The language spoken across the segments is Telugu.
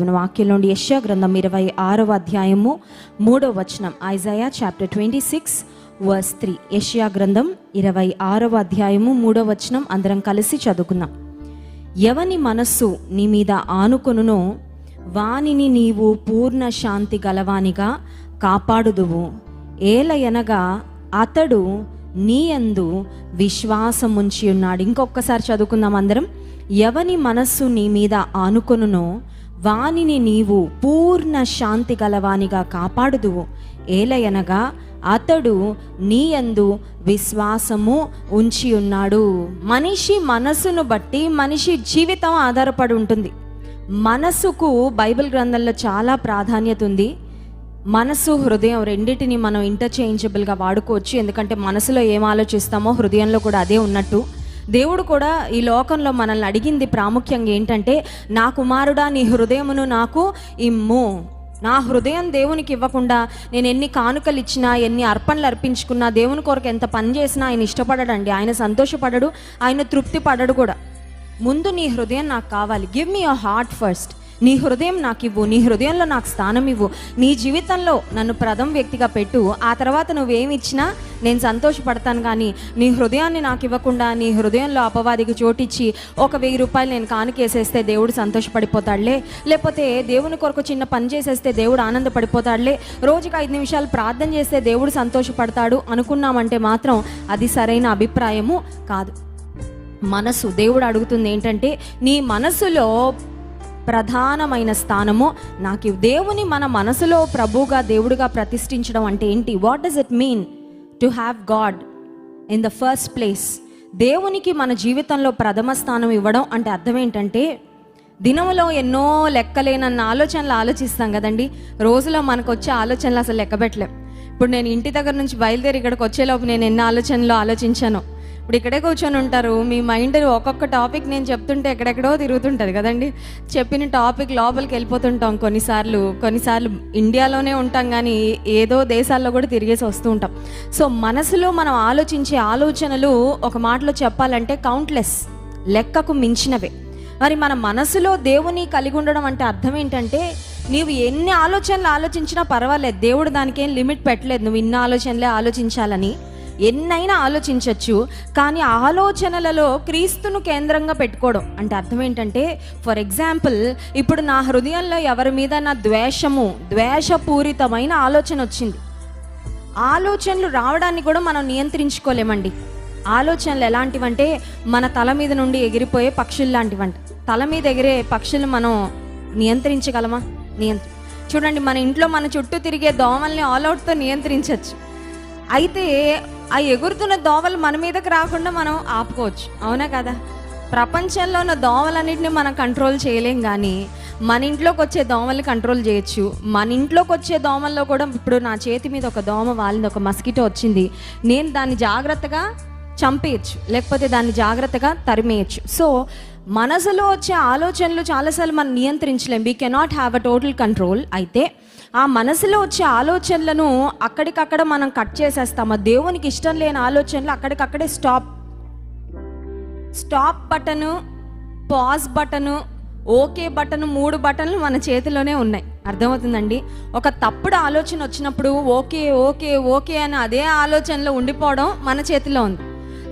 దేవుని నుండి యశ్యా గ్రంథం ఇరవై ఆరవ అధ్యాయము మూడవ వచనం Isaiah chapter twenty six verse three. యశ్యా గ్రంథం ఇరవై ఆరవ అధ్యాయము మూడవ వచనం అందరం కలిసి చదువుకుందాం. ఎవని మనస్సు నీ మీద ఆనుకొనునో వానిని నీవు పూర్ణ శాంతి గలవానిగా కాపాడుదువు. ఏలయనగా అతడు నీ యందు విశ్వాసముంచి ఉన్నాడు ఇంకొకసారి చదువుకుందాం అందరం. ఎవని మనస్సు నీ మీద ఆనుకొనునో వానిని నీవు పూర్ణ శాంతి గలవానిగా కాపాడుదువు. ఏలయనగా అతడు నీ యందు విశ్వాసము ఉంచి ఉన్నాడు మనిషి మనసును బట్టి మనిషి జీవితం ఆధారపడి ఉంటుంది. మనసుకు బైబిల్ గ్రంథంలో చాలా ప్రాధాన్యత ఉంది. మనసు హృదయం రెండింటిని మనం ఇంటర్చేంజబుల్గా వాడుకోవచ్చు. ఎందుకంటే మనసులో ఏం ఆలోచిస్తామో హృదయంలో కూడా అదే ఉన్నట్టు. దేవుడు కూడా ఈ లోకంలో మనల్ని అడిగింది ప్రాముఖ్యంగా ఏంటంటే నా కుమారుడా నీ హృదయమును నాకు ఇమ్ము. నా హృదయం దేవునికి ఇవ్వకుండా నేను ఎన్ని కానుకలు ఇచ్చినా ఎన్ని అర్పణలు అర్పించుకున్నా దేవుని కొరకు ఎంత పని చేసినా ఆయన ఇష్టపడడండి. ఆయన సంతోషపడడు ఆయన తృప్తి పడడు కూడా. ముందు నీ హృదయం నాకు కావాలి. Give me your heart first నీ హృదయం నాకు ఇవ్వు నీ హృదయంలో నాకు స్థానం ఇవ్వు. నీ జీవితంలో నన్ను ప్రథమ వ్యక్తిగా పెట్టు. ఆ తర్వాత నువ్వేమి ఇచ్చినా నేను సంతోషపడతాను కానీ నీ హృదయాన్ని నాకు ఇవ్వకుండా నీ హృదయంలో అపవాదికి చోటిచ్చి ఒక వెయ్యి రూపాయలు నేను కానుకేసేస్తే దేవుడు సంతోషపడిపోతాడులే? లేకపోతే దేవుని కొరకు చిన్న పని చేసేస్తే దేవుడు ఆనందపడిపోతాడులే? రోజుకి ఐదు నిమిషాలు ప్రార్థన చేస్తే దేవుడు సంతోషపడతాడు అనుకున్నామంటే మాత్రం అది సరైన అభిప్రాయము కాదు. మనసు దేవుడు అడుగుతుంది ఏంటంటే నీ మనసులో ప్రధానమైన స్థానము. నాకు దేవుని మన మనసులో ప్రభుగా దేవుడిగా ప్రతిష్ఠించడం అంటే ఏంటి? What does it mean to have God in the first place దేవునికి మన జీవితంలో ప్రథమ స్థానం ఇవ్వడం అంటే అర్థం ఏంటంటే దినంలో ఎన్నో లెక్కలేనన్న ఆలోచనలు ఆలోచిస్తాం కదండి. రోజులో మనకు వచ్చే ఆలోచనలు అసలు లెక్కబెట్టలేం. ఇప్పుడు నేను ఇంటి దగ్గర నుంచి బయలుదేరి ఇక్కడికి వచ్చేలోపు నేను ఎన్ని ఆలోచనలు ఆలోచించాను. ఇప్పుడు ఇక్కడే కూర్చొని ఉంటారు. మీ మైండ్ ఒక్కొక్క టాపిక్ నేను చెప్తుంటే ఎక్కడెక్కడో తిరుగుతుంటుంది కదండి. చెప్పిన టాపిక్ లోపలికి వెళ్ళిపోతుంటాం కొన్నిసార్లు. కొన్నిసార్లు ఇండియాలోనే ఉంటాం కానీ ఏదో దేశాల్లో కూడా తిరిగేసి వస్తూ ఉంటాం. సో మనసులో మనం ఆలోచించే ఆలోచనలు ఒక మాటలో చెప్పాలంటే కౌంట్లెస్ లెక్కకు మించినవే. మరి మన మనసులో దేవుని కలిగి ఉండడం అంటే అర్థం ఏంటంటే నీవు ఎన్ని ఆలోచనలు ఆలోచించినా పర్వాలేదు. దేవుడు దానికి ఏం లిమిట్ పెట్టలేదు. నువ్వు ఇన్ని ఆలోచనలే ఆలోచించాలని. ఎన్నైనా ఆలోచించవచ్చు కానీ ఆలోచనలలో క్రీస్తును కేంద్రంగా పెట్టుకోవడం. అంటే అర్థం ఏంటంటే ఫర్ ఎగ్జాంపుల్ ఇప్పుడు నా హృదయంలో ఎవరి మీద నా ద్వేషము ద్వేషపూరితమైన ఆలోచన వచ్చింది. ఆలోచనలు రావడాన్ని కూడా మనం నియంత్రించుకోలేమండి. ఆలోచనలు ఎలాంటివంటే మన తల మీద నుండి ఎగిరిపోయే పక్షులు లాంటివంట. తల మీద ఎగిరే పక్షులు మనం నియంత్రించగలమా? నియంత్ర చూడండి మన ఇంట్లో మన చుట్టూ తిరిగే దోమల్ని ఆల్అవుట్తో నియంత్రించవచ్చు అయితే ఆ ఎగురుతున్న దోవలు మన మీదకి రాకుండా మనం ఆపుకోవచ్చు. అవునా కదా? ప్రపంచంలో ఉన్న దోమలన్నింటినీ మనం కంట్రోల్ చేయలేం కానీ మన ఇంట్లోకి వచ్చే దోమల్ని కంట్రోల్ చేయొచ్చు. మన ఇంట్లోకి వచ్చే దోమల్లో కూడా ఇప్పుడు నా చేతి మీద ఒక దోమ వాలింది ఒక మస్కిటో వచ్చింది. నేను దాన్ని జాగ్రత్తగా చంపేయచ్చు లేకపోతే దాన్ని జాగ్రత్తగా తరిమేయచ్చు. సో మనసులో వచ్చే ఆలోచనలు చాలాసార్లు మనం నియంత్రించలేం. We cannot have a total control అయితే ఆ మనసులో వచ్చే ఆలోచనలను అక్కడికక్కడ మనం కట్ చేసేస్తాము ఆ దేవునికి ఇష్టం లేని ఆలోచనలు అక్కడికక్కడే stop stop button pause button okay button మూడు బటన్లు మన చేతిలోనే ఉన్నాయి. అర్థమవుతుందండి? ఒక తప్పుడు ఆలోచన వచ్చినప్పుడు ఓకే ఓకే ఓకే అని అదే ఆలోచనలో ఉండిపోవడం మన చేతిలో ఉంది.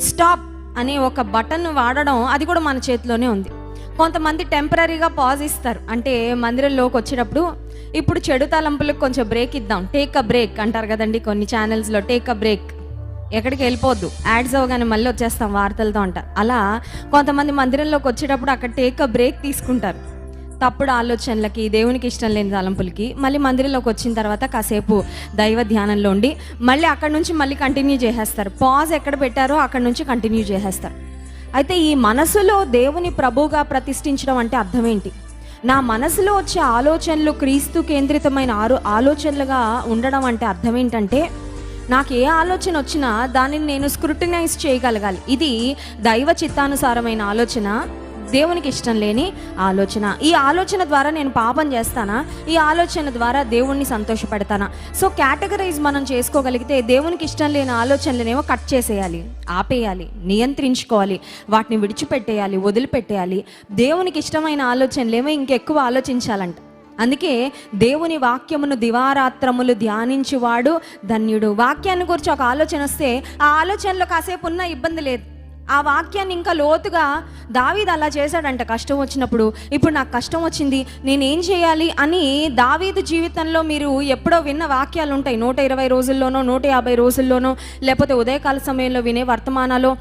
స్టాప్ అనే ఒక బటన్ వాడడం అది కూడా మన చేతిలోనే ఉంది. కొంతమంది టెంపరీగా పాజ్ ఇస్తారు. అంటే మందిరంలోకి వచ్చేటప్పుడు ఇప్పుడు చెడు తలంపులకు కొంచెం బ్రేక్ ఇద్దాం. టేక్ అ బ్రేక్ అంటారు కదండి కొన్ని ఛానల్స్లో టేక్ అ బ్రేక్. ఎక్కడికి వెళ్ళిపోద్దు. యాడ్స్ అవ్వగానే మళ్ళీ వచ్చేస్తాం వార్తలతో అంటారు అలా కొంతమంది మందిరంలోకి వచ్చేటప్పుడు అక్కడ టేక్ అ బ్రేక్ తీసుకుంటారు. తప్పుడు ఆలోచనలకి దేవునికి ఇష్టం లేని తలంపులకి మళ్ళీ మందిరంలోకి వచ్చిన తర్వాత కాసేపు దైవ ధ్యానంలో ఉండి మళ్ళీ అక్కడ నుంచి మళ్ళీ కంటిన్యూ చేసేస్తారు. పాజ్ ఎక్కడ పెట్టారో అక్కడ నుంచి కంటిన్యూ చేసేస్తారు. అయితే ఈ మనసులో దేవుని ప్రభువుగా ప్రతిష్ఠించడం అంటే అర్థం ఏంటి? నా మనసులో వచ్చే ఆలోచనలు క్రీస్తు కేంద్రితమైన ఆరో ఆలోచనలుగా ఉండడం అంటే అర్థం ఏంటంటే నాకు ఏ ఆలోచన వచ్చినా దానిని నేను స్క్రూటినైజ్ చేయగలగాలి. ఇది దైవ చిత్తానుసారమైన ఆలోచన. దేవునికి ఇష్టం లేని ఆలోచన. ఈ ఆలోచన ద్వారా నేను పాపం చేస్తానా? ఈ ఆలోచన ద్వారా దేవుణ్ణి సంతోషపెడతానా? సో కేటగరైజ్ మనం చేసుకోగలిగితే దేవునికి ఇష్టం లేని ఆలోచనలనేమో కట్ చేసేయాలి ఆపేయాలి నియంత్రించుకోవాలి వాటిని విడిచిపెట్టేయాలి వదిలిపెట్టేయాలి. దేవునికి ఇష్టమైన ఆలోచనలేమో ఇంకెక్కువ ఆలోచించాలంట. అందుకే దేవుని వాక్యమును దివారాత్రములు ధ్యానించువాడు ధన్యుడు. వాక్యాన్ని గురించి ఒక ఆలోచన వస్తే ఆ ఆలోచనలో కాసేపు ఉన్న ఇబ్బంది లేదు. ఆ వాక్యాన్ని ఇంకా లోతుగా దావీద్ అలా చేశాడంట కష్టం వచ్చినప్పుడు. ఇప్పుడు నాకు కష్టం వచ్చింది. నేనేం చేయాలి? అని దావీదు జీవితంలో మీరు ఎప్పుడో విన్న వాక్యాలు ఉంటాయి. నూట ఇరవై రోజుల్లోనో నూట యాభై రోజుల్లోనో లేకపోతే ఉదయకాల సమయంలో వినే వర్తమానాలు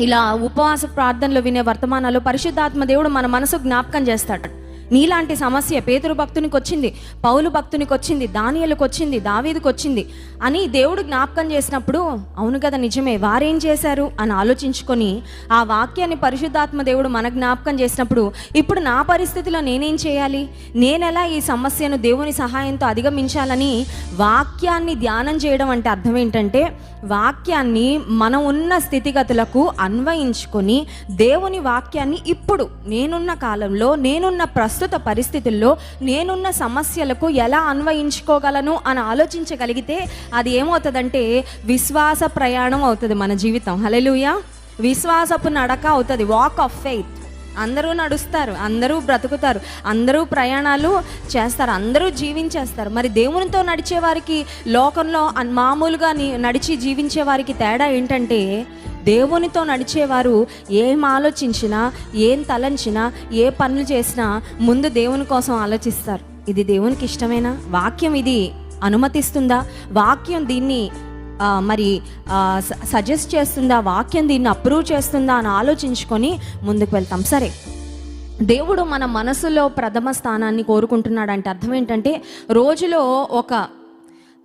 ఇలా ఉపవాస ప్రార్థనలో వినే వర్తమానాలు పరిశుద్ధాత్మ దేవుడు మన మనసు జ్ఞాపకం చేస్తాడు. నీలాంటి సమస్య పేతురు భక్తునికి వచ్చింది పౌలు భక్తునికి వచ్చింది దానియలకు వచ్చింది దావీదుకు వచ్చింది అని దేవుడు జ్ఞాపకం చేసినప్పుడు అవును కదా నిజమే వారేం చేశారు అని ఆలోచించుకొని ఆ వాక్యాన్ని పరిశుద్ధాత్మ దేవుడు మన జ్ఞాపకం చేసినప్పుడు ఇప్పుడు నా పరిస్థితిలో నేనేం చేయాలి? నేనెలా ఈ సమస్యను దేవుని సహాయంతో అధిగమించాలని వాక్యాన్ని ధ్యానం చేయడం అంటే అర్థం ఏంటంటే వాక్యాన్ని మనం ఉన్న స్థితిగతులకు అన్వయించుకొని దేవుని వాక్యాన్ని ఇప్పుడు నేనున్న కాలంలో నేనున్న ప్రస్తుతం ప్రస్తుత పరిస్థితుల్లో నేనున్న సమస్యలకు ఎలా అన్వయించుకోగలను అని ఆలోచించగలిగితే అది ఏమవుతుందంటే విశ్వాస ప్రయాణం అవుతుంది మన జీవితం. హలెలుయ విశ్వాసపు నడక అవుతుంది. వాక్ ఆఫ్ ఫెయిత్ అందరూ నడుస్తారు అందరూ బ్రతుకుతారు అందరూ ప్రయాణాలు చేస్తారు అందరూ జీవించేస్తారు. మరి దేవునితో నడిచే వారికి లోకంలో మామూలుగా నడిచి జీవించే వారికి తేడా ఏంటంటే దేవునితో నడిచేవారు ఏం ఆలోచించినా ఏం తలంచినా ఏ పనులు చేసినా ముందు దేవుని కోసం ఆలోచిస్తారు. ఇది దేవునికి ఇష్టమేనా? వాక్యం ఇది అనుమతిస్తుందా? వాక్యం దీన్ని మరి సజెస్ట్ చేస్తుందా? వాక్యం దీన్ని అప్రూవ్ చేస్తుందా అని ఆలోచించుకొని ముందుకు వెళ్తాం. సరే. దేవుడు మన మనసులో ప్రథమ స్థానాన్ని కోరుకుంటున్నాడంటే అర్థం ఏంటంటే రోజులో ఒక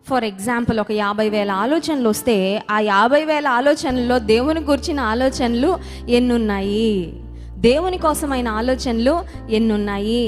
ఫర్ ఎగ్జాంపుల్ ఒక యాభై వేల ఆలోచనలు వస్తే ఆ యాభై వేల ఆలోచనల్లో దేవుని గురించిన ఆలోచనలు ఎన్నున్నాయి? దేవుని కోసమైన ఆలోచనలు ఎన్నున్నాయి?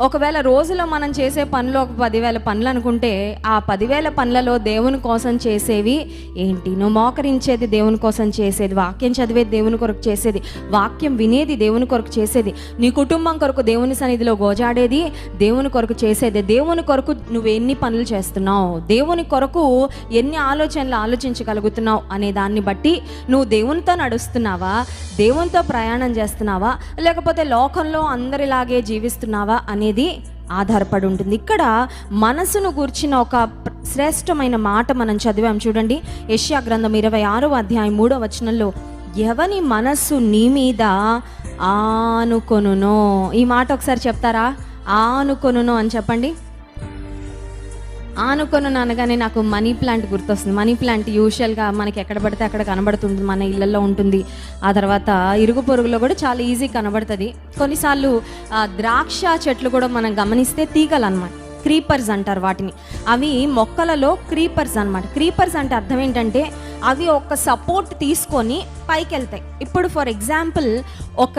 ఒకవేళ రోజులో మనం చేసే పనులు ఒక పదివేల పనులు అనుకుంటే ఆ పదివేల పనులలో దేవుని కోసం చేసేవి ఏంటి? నువ్వు మోకరించేది దేవుని కోసం చేసేది వాక్యం చదివేది దేవుని కొరకు చేసేది వాక్యం వినేది దేవుని కొరకు చేసేది నీ కుటుంబం కొరకు దేవుని సన్నిధిలో గోజాడేది దేవుని కొరకు చేసేది దేవుని కొరకు నువ్వు ఎన్ని పనులు చేస్తున్నావు దేవుని కొరకు ఎన్ని ఆలోచనలు ఆలోచించగలుగుతున్నావు అనే దాన్ని బట్టి నువ్వు దేవునితో నడుస్తున్నావా? దేవునితో ప్రయాణం చేస్తున్నావా? లేకపోతే లోకంలో అందరిలాగే జీవిస్తున్నావా అనేది ఆధారపడి ఉంటుంది. ఇక్కడ మనసును గూర్చిన ఒక శ్రేష్టమైన మాట మనం చదివాం చూడండి. యష్యా గ్రంథం ఇరవై ఆరో అధ్యాయం మూడో వచనంలో ఎవని మనస్సు నీ మీద ఆనుకొనునో? ఈ మాట ఒకసారి చెప్తారా? ఆనుకొనునో అని చెప్పండి. ఆనుకొను అనగానే నాకు మనీ ప్లాంట్ గుర్తొస్తుంది. మనీ ప్లాంట్ యూజువల్గా మనకి ఎక్కడ పడితే అక్కడ కనబడుతుంది మన ఇళ్ళల్లో ఉంటుంది. ఆ తర్వాత ఇరుగు పొరుగులో కూడా చాలా ఈజీ కనబడుతుంది. కొన్నిసార్లు ద్రాక్ష చెట్లు కూడా మనం గమనిస్తే తీగలు అనమాట క్రీపర్స్ అంటారు వాటిని. అవి మొక్కలలో క్రీపర్స్ అన్నమాట. క్రీపర్స్ అంటే అర్థం ఏంటంటే అవి ఒక సపోర్ట్ తీసుకొని పైకి వెళ్తాయి ఇప్పుడు ఫర్ ఎగ్జాంపుల్ ఒక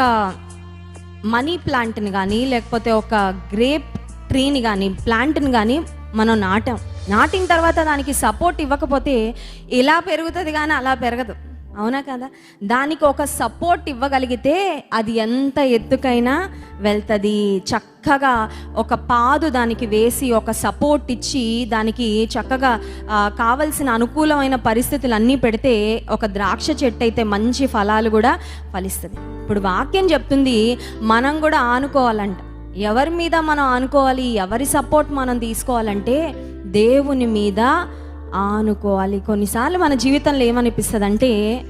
మనీ ప్లాంట్ని కానీ లేకపోతే ఒక గ్రేప్ ట్రీని కానీ ప్లాంట్ని కానీ మనం నాటాం. నాటిన తర్వాత దానికి సపోర్ట్ ఇవ్వకపోతే ఇలా పెరుగుతుంది కానీ అలా పెరగదు. అవునా కదా? దానికి ఒక సపోర్ట్ ఇవ్వగలిగితే అది ఎంత ఎత్తుకైనా వెళ్తుంది. చక్కగా ఒక పాదు దానికి వేసి ఒక సపోర్ట్ ఇచ్చి దానికి చక్కగా కావలసిన అనుకూలమైన పరిస్థితులు అన్నీ పెడితే ఒక ద్రాక్ష చెట్టు అయితే మంచి ఫలాలు కూడా ఫలిస్తుంది. ఇప్పుడు వాక్యం చెప్తుంది మనం కూడా ఆనుకోవాలంట. ఎవరి మీద మనం ఆనుకోవాలి ఎవరి సపోర్ట్ మనం తీసుకోవాలంటే దేవుని మీద ఆనుకోవాలి. కొన్నిసార్లు మన జీవితంలో ఏమనిపిస్తుంది అంటే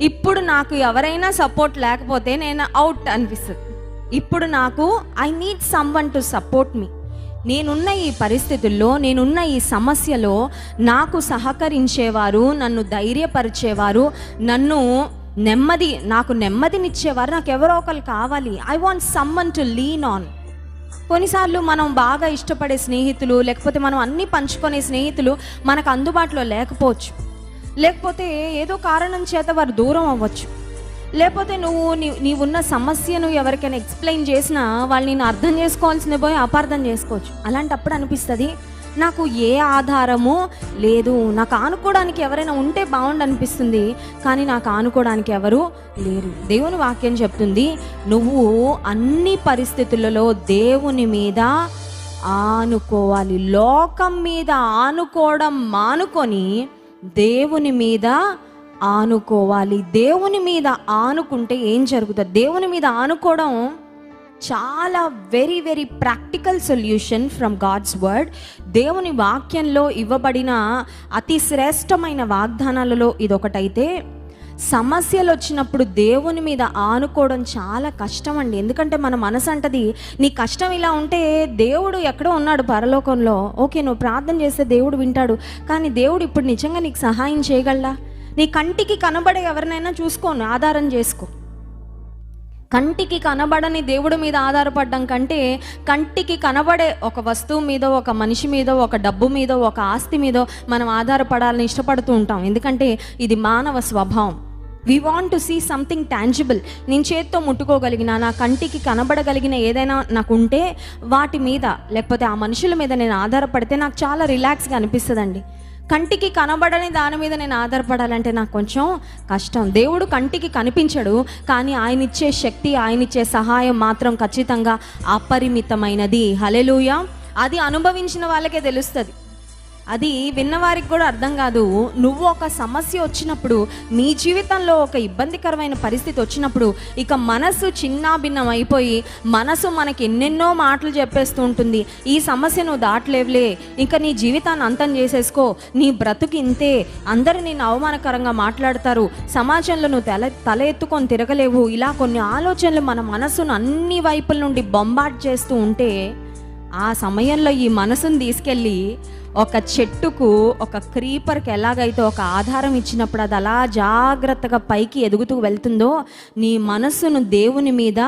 ఇప్పుడు నాకు ఎవరైనా సపోర్ట్ లేకపోతే నేను అవుట్ అనిపిస్తుంది. ఇప్పుడు నాకు I need someone to support me నేనున్న ఈ పరిస్థితుల్లో నేనున్న ఈ సమస్యలో నాకు సహకరించేవారు నన్ను ధైర్యపరిచేవారు నన్ను నెమ్మది నాకు నెమ్మదినిచ్చేవారు నాకు ఎవరో ఒకరు కావాలి. I want someone to lean on కొన్నిసార్లు మనం బాగా ఇష్టపడే స్నేహితులు లేకపోతే మనం అన్ని పంచుకునే స్నేహితులు మనకు అందుబాటులో లేకపోవచ్చు. లేకపోతే ఏదో కారణం చేత వారు దూరం అవ్వచ్చు. లేకపోతే నువ్వు నీ నీవున్న సమస్యను ఎవరికైనా ఎక్స్ప్లెయిన్ చేసినా వాళ్ళు నేను అర్థం చేసుకోవాల్సిన పోయి అపార్థం చేసుకోవచ్చు. అలాంటప్పుడు అనిపిస్తుంది నాకు ఏ ఆధారము లేదు. నాకు ఆనుకోవడానికి ఎవరైనా ఉంటే బాగుండు అనిపిస్తుంది. కానీ నాకు ఆనుకోవడానికి ఎవరు లేరు. దేవుని వాక్యం చెప్తుంది నువ్వు అన్ని పరిస్థితులలో దేవుని మీద ఆనుకోవాలి. లోకం మీద ఆనుకోవడం మానుకొని దేవుని మీద ఆనుకోవాలి. దేవుని మీద ఆనుకుంటే ఏం జరుగుతుంది? దేవుని మీద ఆనుకోవడం చాలా very very practical solution from God's word దేవుని వాక్యంలో ఇవ్వబడిన అతి శ్రేష్టమైన వాగ్దానాలలో ఇదొకటైతే సమస్యలు వచ్చినప్పుడు దేవుని మీద ఆనుకోవడం చాలా కష్టం అండి ఎందుకంటే మన మనసు అంటది నీ కష్టం ఇలా ఉంటే దేవుడు ఎక్కడో ఉన్నాడు పరలోకంలో. ఓకే నువ్వు ప్రార్థన చేస్తే దేవుడు వింటాడు. కానీ దేవుడు ఇప్పుడు నిజంగా నీకు సహాయం చేయగలడా? నీ కంటికి కనబడే ఎవరినైనా చూసుకోను ఆధారం చేసుకో. కంటికి కనబడని దేవుడి మీద ఆధారపడడం కంటే కంటికి కనబడే ఒక వస్తువు మీద ఒక మనిషి మీద ఒక డబ్బు మీద ఒక ఆస్తి మీద మనం ఆధారపడాలని ఇష్టపడుతూ ఉంటాం. ఎందుకంటే ఇది మానవ స్వభావం. We want to see something tangible నేను చేత్తో ముట్టుకోగలిగిన నా కంటికి కనబడగలిగిన ఏదైనా నాకు ఉంటే వాటి మీద లేకపోతే ఆ మనుషుల మీద నేను ఆధారపడితే నాకు చాలా రిలాక్స్గా అనిపిస్తుందండి. కంటికి కనబడని దాని మీద నేను ఆధారపడాలంటే నాకు కొంచెం కష్టం. దేవుడు కంటికి కనిపించడు కానీ ఆయన ఇచ్చే శక్తి ఆయన ఇచ్చే సహాయం మాత్రం ఖచ్చితంగా అపరిమితమైనది. హలెలుయ అది అనుభవించిన వాళ్ళకే తెలుస్తుంది. అది విన్నవారికి కూడా అర్థం కాదు. నువ్వు ఒక సమస్య వచ్చినప్పుడు నీ జీవితంలో ఒక ఇబ్బందికరమైన పరిస్థితి వచ్చినప్పుడు ఇక మనసు చిన్నాభిన్నం అయిపోయి మనసు మనకి ఎన్నెన్నో మాటలు చెప్పేస్తూ ఉంటుంది. ఈ సమస్య నువ్వు దాటలేవులే. ఇంకా నీ జీవితాన్ని అంతం చేసేసుకో. నీ బ్రతుకు ఇంతే. అందరూ నేను అవమానకరంగా మాట్లాడతారు. సమాజంలో నువ్వు తల తల ఎత్తుకొని తిరగలేవు. ఇలా కొన్ని ఆలోచనలు మన మనసును అన్ని వైపుల నుండి బొంబాట్ చేస్తూ ఉంటే ఆ సమయంలో ఈ మనసును తీసుకెళ్ళి ఒక చెట్టుకు ఒక క్రీపర్కి ఎలాగైతే ఒక ఆధారం ఇచ్చినప్పుడు అది అలా జాగ్రత్తగా పైకి ఎదుగుతూ వెళ్తుందో నీ మనస్సును దేవుని మీద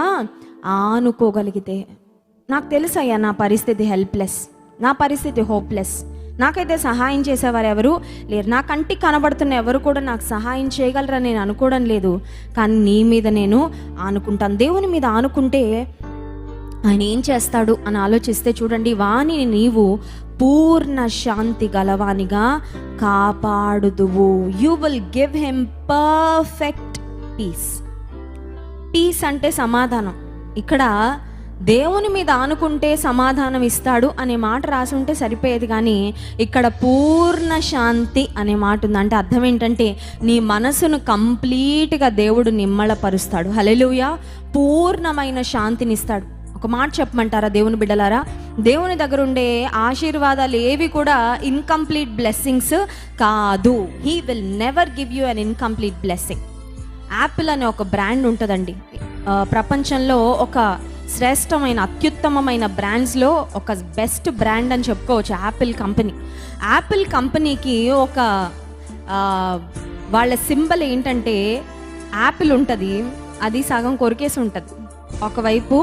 ఆనుకోగలిగితే. నాకు తెలుసయ్యా నా పరిస్థితి హెల్ప్లెస్ నా పరిస్థితి హోప్లెస్ నాకైతే సహాయం చేసేవారు ఎవరు లేరు. నా కంటికి కనబడుతున్న ఎవరు కూడా నాకు సహాయం చేయగలరని నేను అనుకోవడం లేదు. కానీ నీ మీద నేను ఆనుకుంటాను. దేవుని మీద ఆనుకుంటే ఆయన ఏం చేస్తాడు అని ఆలోచిస్తే చూడండి వాణిని నీవు పూర్ణ శాంతి గలవానిగా కాపాడుదువు. You will give him perfect peace peace అంటే సమాధానం. ఇక్కడ దేవుని మీద ఆనుకుంటే సమాధానం ఇస్తాడు అనే మాట రాసి ఉంటే సరిపోయేది కానీ ఇక్కడ పూర్ణ శాంతి అనే మాట ఉంది. అంటే అర్థం ఏంటంటే నీ మనసును కంప్లీట్గా దేవుడు నిమ్మళపరుస్తాడు. హలెలుయ పూర్ణమైన శాంతినిస్తాడు. ఒక మాట చెప్పమంటారా దేవుని బిడ్డలారా? దేవుని దగ్గర ఉండే ఆశీర్వాదాలు ఏవి కూడా ఇన్కంప్లీట్ బ్లెస్సింగ్స్ కాదు. He will never give you an incomplete blessing apple అనే ఒక బ్రాండ్ ఉంటుందండి. ప్రపంచంలో ఒక శ్రేష్టమైన అత్యుత్తమమైన బ్రాండ్స్లో ఒక బెస్ట్ బ్రాండ్ అని చెప్పుకోవచ్చు యాపిల్ కంపెనీ యాపిల్ కంపెనీకి ఒక వాళ్ళ సింబల్ ఏంటంటే యాపిల్ ఉంటుంది. అది సగం కొరికేసి ఉంటుంది. ఒకవైపు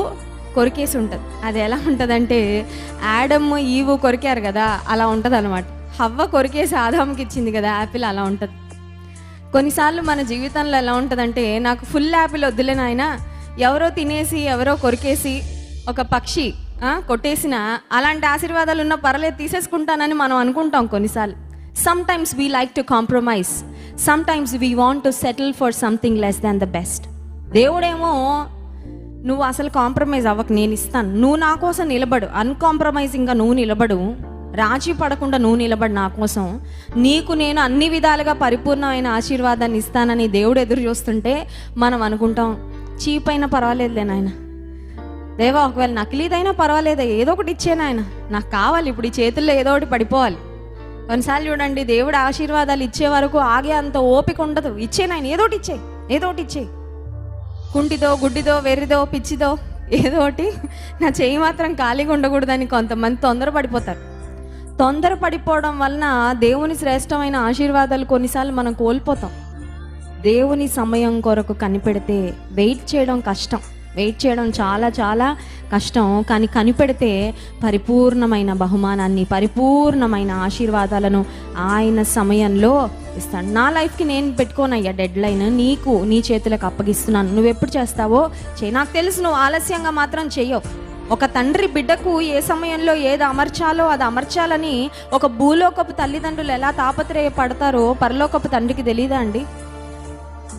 కొరికేసి ఉంటుంది అది ఎలా ఉంటుందంటే యాడమ్ ఈవు కొరికారు కదా అలా ఉంటుంది అనమాట హవ్వ కొరికేసి ఆదాంకి ఇచ్చింది కదా యాపిల్ అలా ఉంటుంది. కొన్నిసార్లు మన జీవితంలో ఎలా ఉంటుందంటే నాకు ఫుల్ యాపిల్ వద్దులే నాయన ఎవరో తినేసి ఎవరో కొరికేసి ఒక పక్షి కొట్టేసిన అలాంటి ఆశీర్వాదాలు ఉన్న పర్లేదు తీసేసుకుంటానని మనం అనుకుంటాం కొన్నిసార్లు. Sometimes we like to compromise sometimes we want to settle for something less than the best దేవుడేమో నువ్వు అసలు కాంప్రమైజ్ అవ్వకు నేను ఇస్తాను. నువ్వు నా కోసం నిలబడు. అన్కాంప్రమైజింగ్గా నువ్వు నిలబడు. రాజీ పడకుండా నువ్వు నిలబడు నా కోసం. నీకు నేను అన్ని విధాలుగా పరిపూర్ణమైన ఆశీర్వాదాన్ని ఇస్తానని దేవుడు ఎదురు చూస్తుంటే మనం అనుకుంటాం చీప్ అయినా పర్వాలేదులే నాయన. దేవా ఒకవేళ నకిలీదైనా పర్వాలేదు ఏదో ఒకటి ఇచ్చే నాయన. నాకు కావాలి ఇప్పుడు ఈ చేతుల్లో ఏదో ఒకటి పడిపోవాలి. కొన్నిసార్లు చూడండి దేవుడు ఆశీర్వాదాలు ఇచ్చే వరకు ఆగే అంత ఓపిక ఉండదు. ఇచ్చే నాయన ఏదో ఒకటి ఇచ్చే ఏదో ఒకటి ఇచ్చే. కుంటిదో గుడ్డిదో వెర్రిదో పిచ్చిదో ఏదో ఒకటి. నా చెయ్యి మాత్రం ఖాళీగా ఉండకూడదని కొంతమంది తొందరపడిపోతారు. తొందరపడిపోవడం వలన దేవుని శ్రేష్టమైన ఆశీర్వాదాలు కొన్నిసార్లు మనం కోల్పోతాం. దేవుని సమయం కొరకు కనిపెడితే వెయిట్ చేయడం కష్టం. వెయిట్ చేయడం చాలా చాలా కష్టం. కానీ కనిపెడితే పరిపూర్ణమైన బహుమానాన్ని పరిపూర్ణమైన ఆశీర్వాదాలను ఆయన సమయంలో ఇస్తాను నా లైఫ్కి నేను పెట్టుకోనయ్యా డెడ్ లైన్ నీకు నీ చేతులకు అప్పగిస్తున్నాను. నువ్వు ఎప్పుడు చేస్తావో చేయి. నాకు తెలుసు నువ్వు ఆలస్యంగా మాత్రం చెయ్యవు ఒక తండ్రి బిడ్డకు ఏ సమయంలో ఏది అమర్చాలో అది అమర్చాలని ఒక భూలోకపు తల్లిదండ్రులు ఎలా తాపత్రయపడతారో పరలోకపు తండ్రికి తెలియదా అండి?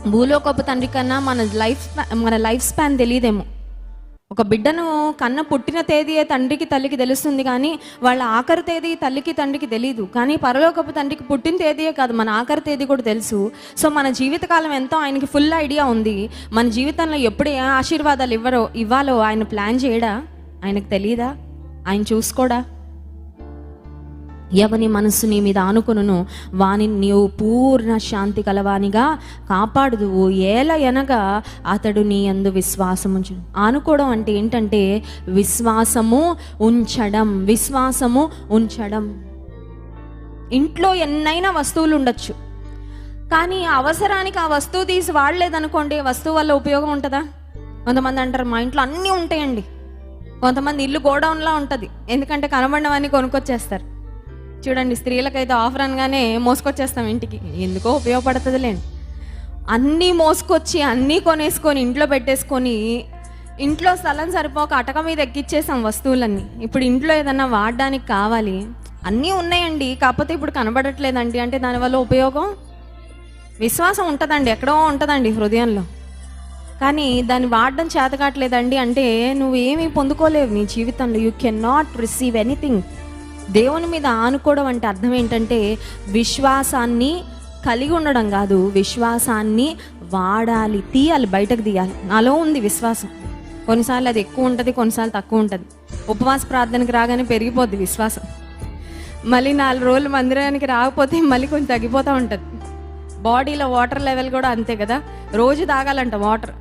భూలోకపు తండ్రి కన్నా మన లైఫ్ మన లైఫ్ స్పాన్ తెలియదేమో ఒక ఒక బిడ్డను కన్న పుట్టిన తేదీయే తండ్రికి తల్లికి తెలుస్తుంది కానీ వాళ్ళ ఆఖరి తేదీ తల్లికి తండ్రికి తెలియదు కానీ పరలోకపు తండ్రికి పుట్టిన తేదీయే కాదు మన ఆఖరి తేదీ కూడా తెలుసు. సో మన జీవితకాలం ఎంతో ఆయనకి ఫుల్ ఐడియా ఉంది. మన జీవితంలో ఎప్పుడు ఏ ఆశీర్వాదాలు ఇవ్వరో ఇవ్వాలో ఆయన ప్లాన్ చేయడా? ఆయనకు తెలియదా ఆయన చూసుకోడా? ఎవని మనసు నీ మీద ఆనుకును వాని నీవు పూర్ణ శాంతి కలవానిగా కాపాడుదువు. ఏల ఎనగా అతడు నీ అందు విశ్వాసం ఉంచు ఆనుకోవడం అంటే ఏంటంటే విశ్వాసము ఉంచడం విశ్వాసము ఉంచడం. ఇంట్లో ఎన్నైనా వస్తువులు ఉండొచ్చు. కానీ అవసరానికి ఆ వస్తువు తీసి వాడలేదనుకోండి వస్తువు వల్ల ఉపయోగం ఉంటుందా? కొంతమంది అంటారు మా ఇంట్లో అన్నీ ఉంటాయండి. కొంతమంది ఇల్లు గోడౌన్లా ఉంటుంది. ఎందుకంటే కనబడినవన్నీ కొనుక్కొచ్చేస్తారు. చూడండి స్త్రీలకైతే ఆఫర్ అనగానే మోసుకొచ్చేస్తాం ఇంటికి. ఎందుకో ఉపయోగపడుతుందిలేండి. అన్నీ మోసుకొచ్చి అన్నీ కొనేసుకొని ఇంట్లో పెట్టేసుకొని ఇంట్లో స్థలం సరిపోక అటక మీద ఎక్కిచ్చేసాం వస్తువులన్నీ. ఇప్పుడు ఇంట్లో ఏదన్నా వాడడానికి కావాలి. అన్నీ ఉన్నాయండి. కాకపోతే ఇప్పుడు కనబడట్లేదండి. అంటే దానివల్ల ఉపయోగం? విశ్వాసం ఉంటుందండి. ఎక్కడో ఉంటుందండి హృదయంలో. కానీ దాన్ని వాడడం చేతకాట్లేదండి అంటే నువ్వేమీ పొందుకోలేవు నీ జీవితంలో. You can not receive anything దేవుని మీద ఆనుకోవడం అంటే అర్థం ఏంటంటే విశ్వాసాన్ని కలిగి ఉండడం కాదు. విశ్వాసాన్ని వాడాలి తీయాలి బయటకు తీయాలి. నాలో ఉంది విశ్వాసం. కొన్నిసార్లు అది ఎక్కువ ఉంటుంది కొన్నిసార్లు తక్కువ ఉంటుంది. ఉపవాస ప్రార్థనకి రాగానే పెరిగిపోద్ది విశ్వాసం. మళ్ళీ నాలుగు రోజులు మందిరానికి రాకపోతే మళ్ళీ కొంచెం తగ్గిపోతూ ఉంటుంది. బాడీలో వాటర్ లెవెల్ కూడా అంతే కదా. రోజు తాగాలంట వాటర్.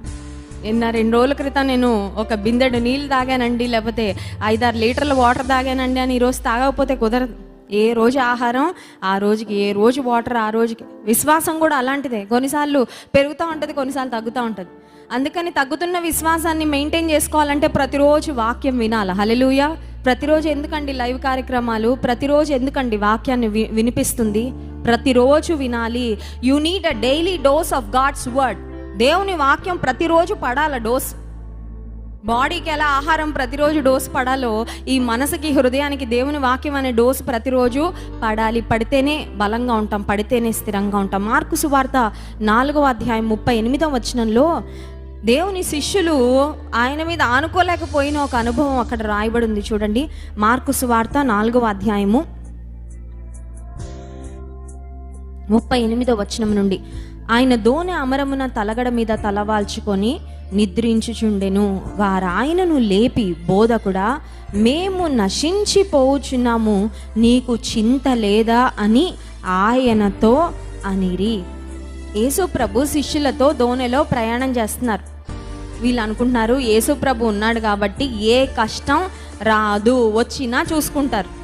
నిన్న రెండు రోజుల క్రితం నేను ఒక బిందెడు నీళ్ళు తాగానండి లేకపోతే ఐదారు లీటర్ల వాటర్ తాగానండి అని ఈరోజు తాగకపోతే కుదరదు ఏ రోజు ఆహారం ఆ రోజుకి ఏ రోజు వాటర్ ఆ రోజుకి విశ్వాసం కూడా అలాంటిదే. కొన్నిసార్లు పెరుగుతూ ఉంటుంది కొన్నిసార్లు తగ్గుతూ ఉంటుంది. అందుకని తగ్గుతున్న విశ్వాసాన్ని మెయింటైన్ చేసుకోవాలంటే ప్రతిరోజు వాక్యం వినాలి. హలెలుయ ప్రతిరోజు ఎందుకండి లైవ్ కార్యక్రమాలు? ప్రతిరోజు ఎందుకండి వాక్యాన్ని వి వినిపిస్తుంది? ప్రతిరోజు వినాలి. You need a daily dose of God's word. దేవుని వాక్యం ప్రతిరోజు పడాల డోస్? బాడీకి ఎలా ఆహారం ప్రతిరోజు డోస్ పడాలో ఈ మనసుకి హృదయానికి దేవుని వాక్యం అనే డోస్ ప్రతిరోజు పడాలి. పడితేనే బలంగా ఉంటాం పడితేనే స్థిరంగా ఉంటాం. మార్కు సువార్త నాలుగవ అధ్యాయం ముప్పై ఎనిమిదవ వచనంలో దేవుని శిష్యులు ఆయన మీద ఆనుకోలేకపోయిన ఒక అనుభవం అక్కడ రాయబడి ఉంది చూడండి మార్కు సువార్త నాలుగవ అధ్యాయము ముప్పై ఎనిమిదో వచనం నుండి. ఆయన దోణి అమరమున తలగడ మీద తలవాల్చుకొని నిద్రించుచుండెను. వారాయనను లేపి బోధకుడా మేము నశించిపోవుచున్నాము నీకు చింత లేదా అని ఆయనతో అనిరి. యేసు ప్రభు శిష్యులతో దోణిలో ప్రయాణం చేస్తున్నారు. వీళ్ళు అనుకుంటున్నారు యేసు ప్రభు ఉన్నాడు కాబట్టి ఏ కష్టం రాదు వచ్చినా చూసుకుంటారు.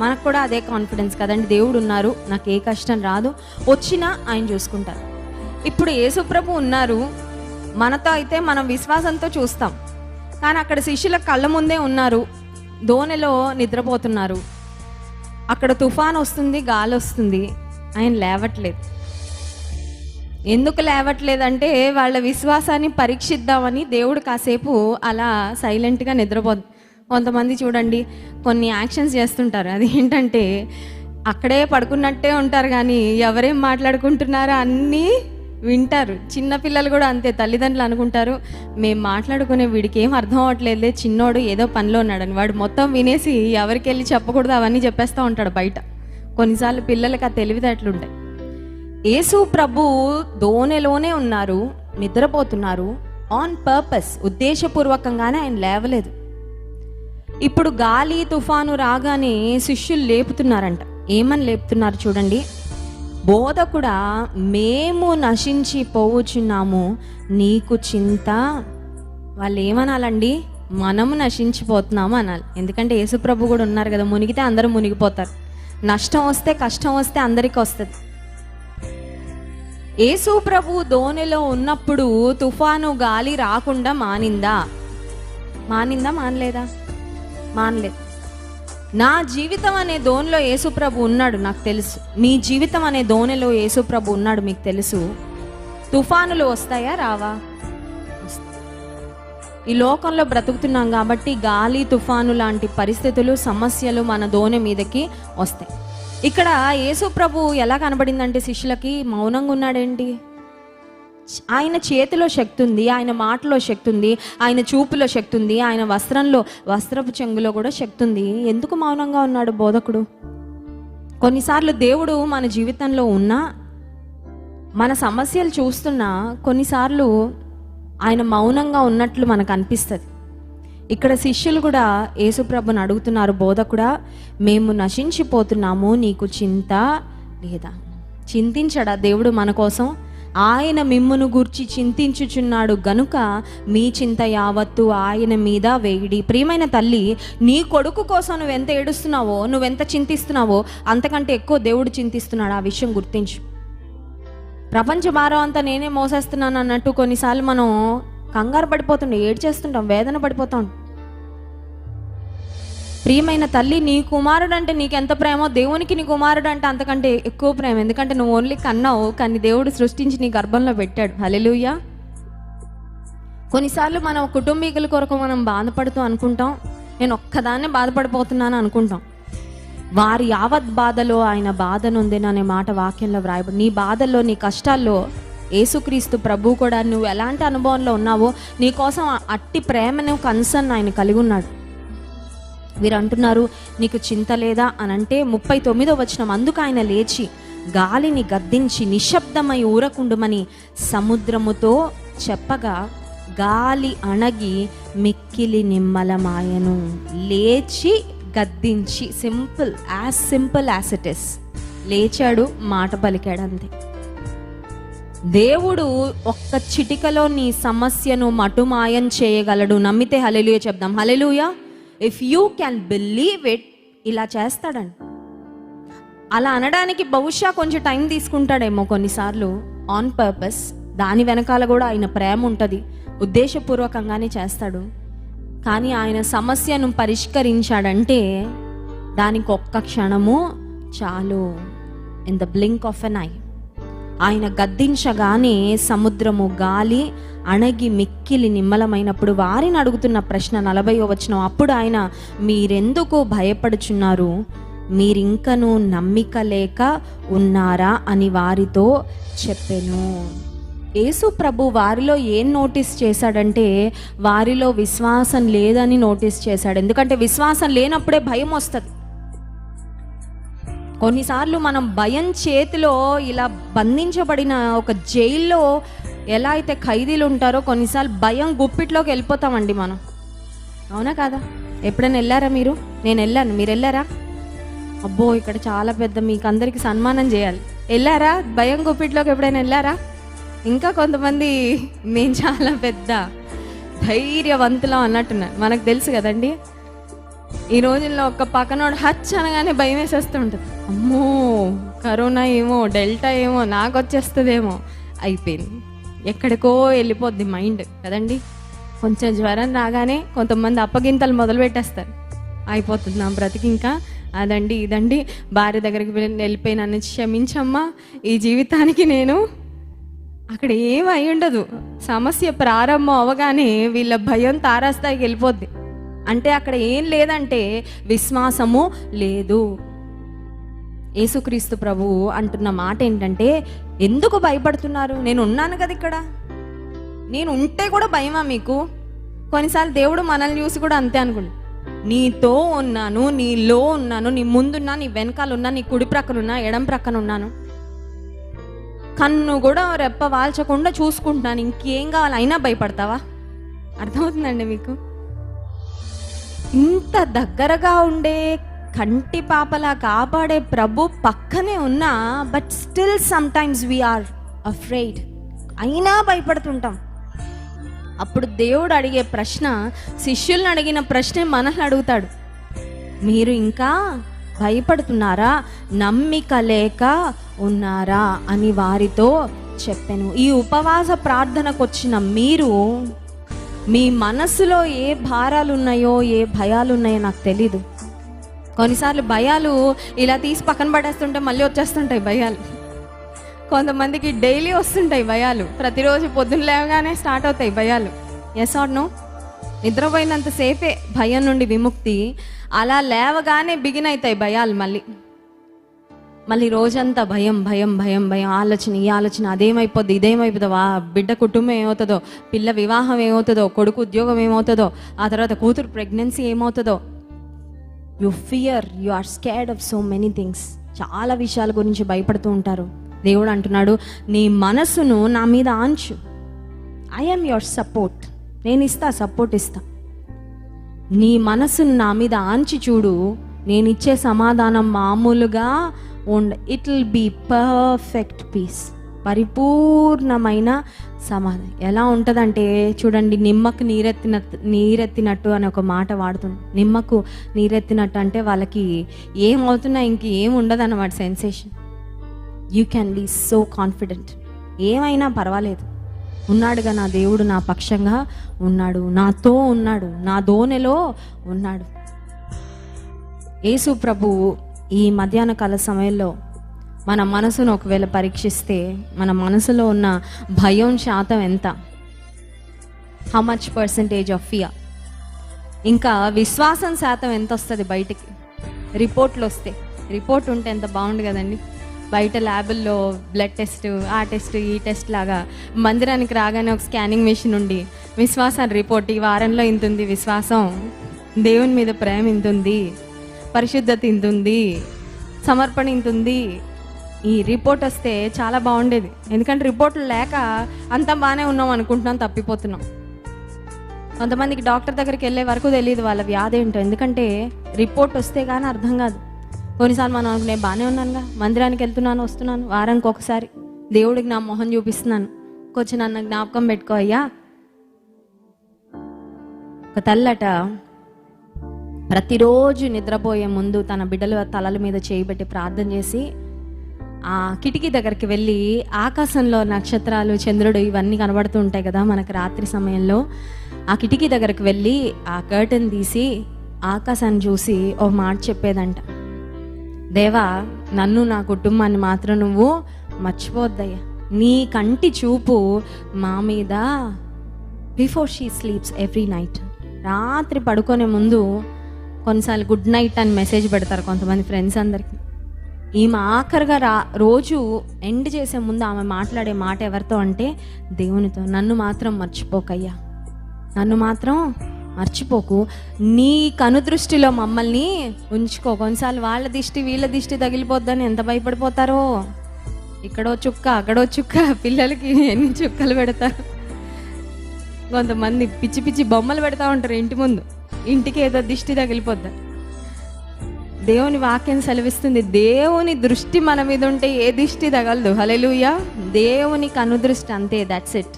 మనకు కూడా అదే కాన్ఫిడెన్స్ కదండి. దేవుడు ఉన్నారు నాకు ఏ కష్టం రాదు. వచ్చినా ఆయన చూసుకుంటారు. ఇప్పుడు యేసుప్రభు ఉన్నారు. మనతో అయితే మనం విశ్వాసంతో చూస్తాం. కానీ అక్కడ శిష్యుల కళ్ళ ముందే ఉన్నారు. దోణిలో నిద్రపోతున్నారు. అక్కడ తుఫాన్ వస్తుంది గాలి వస్తుంది. ఆయన లేవట్లేదు. ఎందుకు లేవట్లేదంటే వాళ్ళ విశ్వాసాన్ని పరీక్షిద్దామని దేవుడు కాసేపు అలా సైలెంట్గా నిద్రపో కొంతమంది చూడండి కొన్ని యాక్షన్స్ చేస్తుంటారు. అది ఏంటంటే అక్కడే పడుకున్నట్టే ఉంటారు కానీ ఎవరేం మాట్లాడుకుంటున్నారో అన్నీ వింటారు. చిన్న పిల్లలు కూడా అంతే తల్లిదండ్రులు అనుకుంటారు మేము మాట్లాడుకునే వీడికి ఏం అర్థం అవ్వట్లేదులే చిన్నోడు ఏదో పనిలో ఉన్నాడని. వాడు మొత్తం వినేసి ఎవరికి వెళ్ళి చెప్పకూడదు అవన్నీ చెప్పేస్తూ ఉంటాడు బయట. కొన్నిసార్లు పిల్లలకి ఆ తెలివితేటలుంటాయి యేసు ప్రభు దోనెలోనే ఉన్నారు నిద్రపోతున్నారు ఆన్ పర్పస్ ఉద్దేశపూర్వకంగానే ఆయన లేవలేదు. ఇప్పుడు గాలి తుఫాను రాగానే శిష్యులు లేపుతున్నారంట. ఏమని లేపుతున్నారు చూడండి. బోధకుడా మేము నశించి పోవుచున్నాము. నీకు చింత? వాళ్ళు ఏమనాలండి? మనము నశించిపోతున్నాము అనాలి. ఎందుకంటే యేసుప్రభు కూడా ఉన్నారు కదా మునిగితే అందరూ మునిగిపోతారు. నష్టం వస్తే కష్టం వస్తే అందరికీ వస్తుంది. యేసు ప్రభు దోణిలో ఉన్నప్పుడు తుఫాను గాలి రాకుండా మానిందా? మానిందా మానలేదా? మానలేదు. నా జీవితం అనే దోణిలో యేసుప్రభు ఉన్నాడు నాకు తెలుసు. మీ జీవితం అనే దోణిలో యేసుప్రభు ఉన్నాడు మీకు తెలుసు. తుఫానులు వస్తాయా? రావా? ఈ లోకంలో బ్రతుకుతున్నాం కాబట్టి గాలి తుఫాను లాంటి పరిస్థితులు సమస్యలు మన దోణి మీదకి వస్తాయి. ఇక్కడ యేసు ప్రభు ఎలా కనబడిందంటే శిష్యులకి మౌనంగా ఉన్నాడేంటి? ఆయన చేతిలో శక్తి ఉంది ఆయన మాటలో శక్తి ఉంది ఆయన చూపులో శక్తి ఉంది ఆయన వస్త్రంలో వస్త్రపు చెంగులో కూడా శక్తి ఉంది. ఎందుకు మౌనంగా ఉన్నాడు బోధకుడు? కొన్నిసార్లు దేవుడు మన జీవితంలో ఉన్నా మన సమస్యలు చూస్తున్నా కొన్నిసార్లు ఆయన మౌనంగా ఉన్నట్లు మనకు అనిపిస్తుంది. ఇక్కడ శిష్యులు కూడా యేసుప్రభుని అడుగుతున్నారు బోధకుడా మేము నశించిపోతున్నాము నీకు చింత లేదా? చింతించడా దేవుడు మన కోసం? ఆయన మిమ్మును గూర్చి చింతించుచున్నాడు. గనుక మీ చింత యావత్తు ఆయన మీద వేయడి. ప్రియమైన తల్లి నీ కొడుకు కోసం నువ్వెంత ఏడుస్తున్నావో నువ్వెంత చింతిస్తున్నావో అంతకంటే ఎక్కువ దేవుడు చింతిస్తున్నాడు. ఆ విషయం గుర్తించు. ప్రపంచ భారం అంతా నేనే మోసేస్తున్నాను అన్నట్టు కొన్నిసార్లు మనం కంగారు పడిపోతుండే ఏడ్చేస్తుంటాం వేదన పడిపోతాం. ప్రియమైన తల్లి నీ కుమారుడు అంటే నీకు ఎంత ప్రేమో? దేవునికి నీ కుమారుడు అంటే అంతకంటే ఎక్కువ ప్రేమ. ఎందుకంటే నువ్వు ఓన్లీ కన్నావు కానీ దేవుడు సృష్టించి నీ గర్భంలో పెట్టాడు. హలెలుయ్యా కొన్నిసార్లు మన కుటుంబీకుల కొరకు మనం బాధపడుతూ అనుకుంటాం. నేను ఒక్కదాన్నే బాధపడిపోతున్నాను అనుకుంటాం. వారి యావత్ బాధలో ఆయన బాధనుందిన అనే మాట వాక్యంలో వ్రాయబడి నీ బాధల్లో నీ కష్టాల్లో యేసుక్రీస్తు ప్రభు కూడా నువ్వు ఎలాంటి అనుభవంలో ఉన్నావో నీ కోసం అట్టి ప్రేమను కన్సర్న్ ఆయన కలిగి ఉన్నాడు. వీరు అంటున్నారు నీకు చింత లేదా? అని అంటే ముప్పై తొమ్మిదో వచ్చిన అందుకు ఆయన లేచి గాలిని గద్దించి నిశ్శబ్దమై ఊరకుండుమని సముద్రముతో చెప్పగా గాలి అణగి మిక్కిలి నిమ్మలమాయను. లేచి గద్దించి simple as simple as it is. లేచాడు మాట పలికాడు అంతే దేవుడు ఒక్క చిటికలో నీ సమస్యను మటుమాయం చేయగలడు. నమ్మితే హలెలుయ చెప్దాం. Hallelujah if you can believe it ఇలా చేస్తాడండి అలా అనడానికి బహుశా కొంచెం టైం తీసుకుంటాడేమో కొన్నిసార్లు ఆన్ పర్పస్ దాని వెనకాల కూడా ఆయన ప్రేమ ఉంటుంది. ఉద్దేశపూర్వకంగానే చేస్తాడు. కానీ ఆయన సమస్యను పరిష్కరించాడంటే దానికి ఒక్క క్షణము చాలు. In the blink of an eye ఆయన గద్దించగానే సముద్రము గాలి అణగి మిక్కిలి నిమ్మలమైనప్పుడు వారిని అడుగుతున్న ప్రశ్న నలభై వచ్చిన అప్పుడు ఆయన మీరెందుకు భయపడుచున్నారు? మీరింకను నమ్మిక లేక ఉన్నారా? అని వారితో చెప్పెను. యేసు ప్రభు వారిలో ఏం నోటీస్ చేశాడంటే వారిలో విశ్వాసం లేదని నోటీస్ చేశాడు. ఎందుకంటే విశ్వాసం లేనప్పుడే భయం వస్తుంది. కొన్నిసార్లు మనం భయం చేతిలో ఇలా బంధించబడిన ఒక జైల్లో ఎలా అయితే ఖైదీలు ఉంటారో కొన్నిసార్లు భయం గుప్పిట్లోకి వెళ్ళిపోతామండి మనం. అవునా కాదా? ఎప్పుడైనా వెళ్ళారా మీరు? నేను వెళ్ళాను. మీరు వెళ్ళారా? అబ్బో ఇక్కడ చాలా పెద్ద మీకు అందరికి సన్మానం చేయాలి. వెళ్ళారా? భయం గుప్పిట్లోకి ఎప్పుడైనా వెళ్ళారా? ఇంకా కొంతమంది నేను చాలా పెద్ద ధైర్యవంతులం అన్నట్టున్నాను మనకు తెలుసు కదండి? ఈ రోజుల్లో ఒక్క పక్కనోడు హచ్ అనగానే భయం వేసేస్తుంటుంది అమ్మో కరోనా ఏమో డెల్టా ఏమో నాకు వచ్చేస్తుందేమో. అయిపోయింది. ఎక్కడికో వెళ్ళిపోద్ది మైండ్ కదండి? కొంచెం జ్వరం రాగానే కొంతమంది అప్పగింతలు మొదలు పెట్టేస్తారు అయిపోతుంది నా బ్రతికి ఇంకా. అదండి ఇదండి. భార్య దగ్గరికి వెళ్ళి వెళ్ళిపోయి నన్ను క్షమించమ్మా. ఈ జీవితానికి నేను అక్కడ ఏం అయి ఉండదు. సమస్య ప్రారంభం అవగానే వీళ్ళ భయం తారాస్థాయికి వెళ్ళిపోద్ది. అంటే అక్కడ ఏం లేదంటే విశ్వాసము లేదు. యేసుక్రీస్తు ప్రభు అంటున్న మాట ఏంటంటే ఎందుకు భయపడుతున్నారు? నేను ఉన్నాను కదా ఇక్కడ. నేను ఉంటే కూడా భయమా మీకు? కొన్నిసార్లు దేవుడు మనల్ని చూసి కూడా అంతే అనుకుంటు నీతో ఉన్నాను నీలో ఉన్నాను నీ ముందున్నా నీ వెనకాల ఉన్నా నీ కుడి ప్రక్కన ఉన్నా ఎడం ప్రక్కన ఉన్నాను కన్ను కూడా రెప్ప వాల్చకుండా చూసుకుంటున్నాను. ఇంకేం కావాలి? అయినా భయపడతావా? అర్థమవుతుందండి మీకు? ఇంత దగ్గరగా ఉండే కంటి పాపలా కాపాడే ప్రభు పక్కనే ఉన్నా but still sometimes we are afraid అయినా భయపడుతుంటాం. అప్పుడు దేవుడు అడిగే ప్రశ్న శిష్యుల్ని అడిగిన ప్రశ్నే మనల్ని అడుగుతాడు. మీరు ఇంకా భయపడుతున్నారా? నమ్మిక లేక ఉన్నారా? అని వారితో చెప్పాను. ఈ ఉపవాస ప్రార్థనకు వచ్చిన మీరు మీ మనసులో ఏ భారాలు ఉన్నాయో ఏ భయాలు ఉన్నాయో నాకు తెలీదు. కొన్నిసార్లు భయాలు ఇలా తీసి పక్కన పడేస్తుంటే మళ్ళీ వచ్చేస్తుంటాయి భయాలు. కొంతమందికి డైలీ వస్తుంటాయి భయాలు. ప్రతిరోజు పొద్దున్న లేవగానే స్టార్ట్ అవుతాయి భయాలు. ఎస్ ఆర్ నో నిద్రపోయినంత సేఫే భయం నుండి విముక్తి అలా లేవగానే బిగిన్ అవుతాయి భయాలు మళ్ళీ. మళ్ళీ రోజంతా భయం భయం భయం భయం ఆలోచన ఈ ఆలోచన అదేమైపోద్ది ఇదేమైపోతుందో వా బిడ్డ కుటుంబం ఏమవుతుందో పిల్ల వివాహం ఏమవుతుందో కొడుకు ఉద్యోగం ఏమవుతుందో ఆ తర్వాత కూతురు ప్రెగ్నెన్సీ ఏమవుతుందో. You fear you are scared of so many things చాలా విషయాల గురించి భయపడుతూ ఉంటారు. దేవుడు అంటున్నాడు నీ మనసును నా మీద ఆంచు. ఐఎమ్ యువర్ సపోర్ట్ నేను ఇస్తా సపోర్ట్ ఇస్తా. నీ మనసును నా మీద ఆంచి చూడు. నేను ఇచ్చే సమాధానం మామూలుగా ఉండ it will be perfect peace పరిపూర్ణమైన సమాధి ఎలా ఉంటుందంటే చూడండి నిమ్మకు నీరెత్తిన నీరెత్తినట్టు అని ఒక మాట వాడుతుంది నిమ్మకు నీరెత్తినట్టు అంటే వాళ్ళకి ఏమవుతున్నా ఇంక ఏం ఉండదు అన్నమాట sensation you can be so confident ఏమైనా పర్వాలేదు ఉన్నాడుగా నా దేవుడు నా పక్షంగా ఉన్నాడు నాతో ఉన్నాడు నా దోనెలో ఉన్నాడు యేసు ప్రభు ఈ మధ్యాహ్న కాల సమయంలో మన మనసును ఒకవేళ పరీక్షిస్తే మన మనసులో ఉన్న భయం శాతం ఎంత? How much percentage of fear ఇంకా విశ్వాసం శాతం ఎంత వస్తుంది బయటికి? రిపోర్ట్లు వస్తే. రిపోర్ట్ ఉంటే ఎంత బాగుండు కదండి? బయట ల్యాబుల్లో బ్లడ్ టెస్ట్ ఆ టెస్ట్ ఈ టెస్ట్ లాగా మందిరానికి రాగానే ఒక స్కానింగ్ మెషిన్ ఉండి విశ్వాసం రిపోర్ట్ ఈ వారంలో ఇంతుంది విశ్వాసం దేవుని మీద ప్రేమ ఇంతుంది. పరిశుద్ధత ఇంత ఉంది సమర్పణ ఇంత ఉంది ఈ రిపోర్ట్ వస్తే చాలా బాగుండేది. ఎందుకంటే రిపోర్ట్లు లేక అంతా బాగానే ఉన్నాం అనుకుంటున్నాం తప్పిపోతున్నాం. కొంతమందికి డాక్టర్ దగ్గరికి వెళ్ళే వరకు తెలియదు వాళ్ళ వ్యాధి ఏంటో. ఎందుకంటే రిపోర్ట్ వస్తే కానీ అర్థం కాదు. కొన్నిసార్లు మనం అనుకునే బాగానే ఉన్నానుగా మందిరానికి వెళ్తున్నాను వస్తున్నాను వారానికి ఒకసారి. దేవుడికి నా మొహం చూపిస్తున్నాను. కొంచెం నన్ను జ్ఞాపకం పెట్టుకో అయ్యా. ఒక తల్లట ప్రతిరోజు నిద్రపోయే ముందు తన బిడ్డల తలల మీద చేయబెట్టి ప్రార్థన చేసి ఆ కిటికీ దగ్గరికి వెళ్ళి ఆకాశంలో నక్షత్రాలు చంద్రుడు ఇవన్నీ కనబడుతూ ఉంటాయి కదా మనకు రాత్రి సమయంలో. ఆ కిటికీ దగ్గరికి వెళ్ళి ఆ కర్టన్ తీసి ఆకాశాన్ని చూసి ఓ మాట చెప్పేదంట. దేవా నన్ను నా కుటుంబాన్ని మాత్రం నువ్వు మర్చిపోద్దయ్యా నీ కంటి చూపు మా మీద before she sleeps every night రాత్రి పడుకునే ముందు కొన్నిసార్లు గుడ్ నైట్ అని మెసేజ్ పెడతారు కొంతమంది ఫ్రెండ్స్ అందరికి. ఈమె ఆఖరిగా రా రోజు ఎండ్ చేసే ముందు ఆమె మాట్లాడే మాట ఎవరితో అంటే దేవునితో. నన్ను మాత్రం మర్చిపోకయ్యా. నన్ను మాత్రం మర్చిపోకు. నీ కనుదృష్టిలో మమ్మల్ని ఉంచుకో. కొన్నిసార్లు వాళ్ళ దిష్టి వీళ్ళ దిష్టి తగిలిపోద్దని ఎంత భయపడిపోతారో. ఇక్కడో చుక్క అక్కడో చుక్క పిల్లలకి ఎన్ని చుక్కలు పెడతారు. కొంతమంది పిచ్చి పిచ్చి బొమ్మలు పెడతా ఉంటారు ఇంటి ముందు. ఇంటికి ఏదో దిష్టి తగిలిపోద్ది. దేవుని వాక్యం సెలవిస్తుంది దేవుని దృష్టి మన మీద ఉంటే ఏ దిష్టి తగలదు. హలెలుయ దేవుని కనుదృష్టి అంతే that's it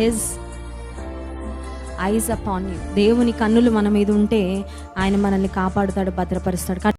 his eyes upon you దేవుని కన్నులు మన మీద ఉంటే ఆయన మనల్ని కాపాడుతాడు భద్రపరుస్తాడు.